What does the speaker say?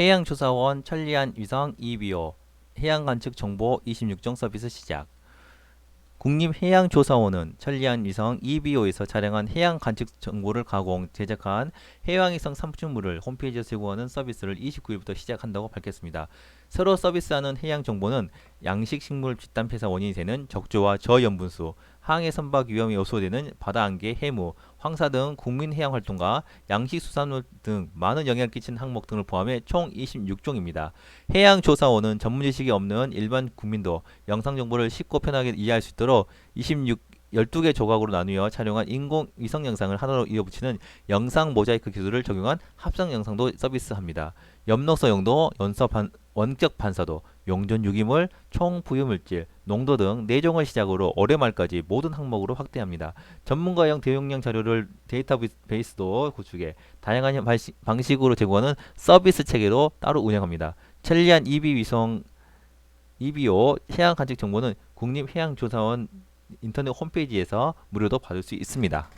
해양조사원 천리안 위성 EBO 해양관측 정보 26종 서비스 시작. 국립해양조사원은 천리안 위성 EBO에서 촬영한 해양 관측 정보를 가공, 제작한 해양위성 산출물을 홈페이지에 제공하는 서비스를 29일부터 시작한다고 밝혔습니다. 새로 서비스하는 해양 정보는 양식 식물 집단 폐사 원인이 되는 적조와 저염분수, 항해 선박 위험이 요소되는 바다 안개, 해무, 황사 등 국민 해양 활동과 양식 수산물 등 많은 영향을 끼치는 항목 등을 포함해 총 26종입니다. 해양 조사원은 전문 지식이 없는 일반 국민도 영상 정보를 쉽고 편하게 이해할 수 있도록 26 12개 조각으로 나누어 촬영한 인공 위성 영상을 하나로 이어붙이는 영상 모자이크 기술을 적용한 합성 영상도 서비스합니다. 엽록소 용도, 연서 반, 원격 반사도, 용전 유기물, 총 부유물질, 농도 등 4종을 시작으로 올해 말까지 모든 항목으로 확대합니다. 전문가형 대용량 자료를 데이터베이스도 구축해 다양한 방식으로 제공하는 서비스 체계로 따로 운영합니다. 천리안 EB 위성 EBO 해양 관측 정보는 국립해양조사원 인터넷 홈페이지에서 무료로 받을 수 있습니다.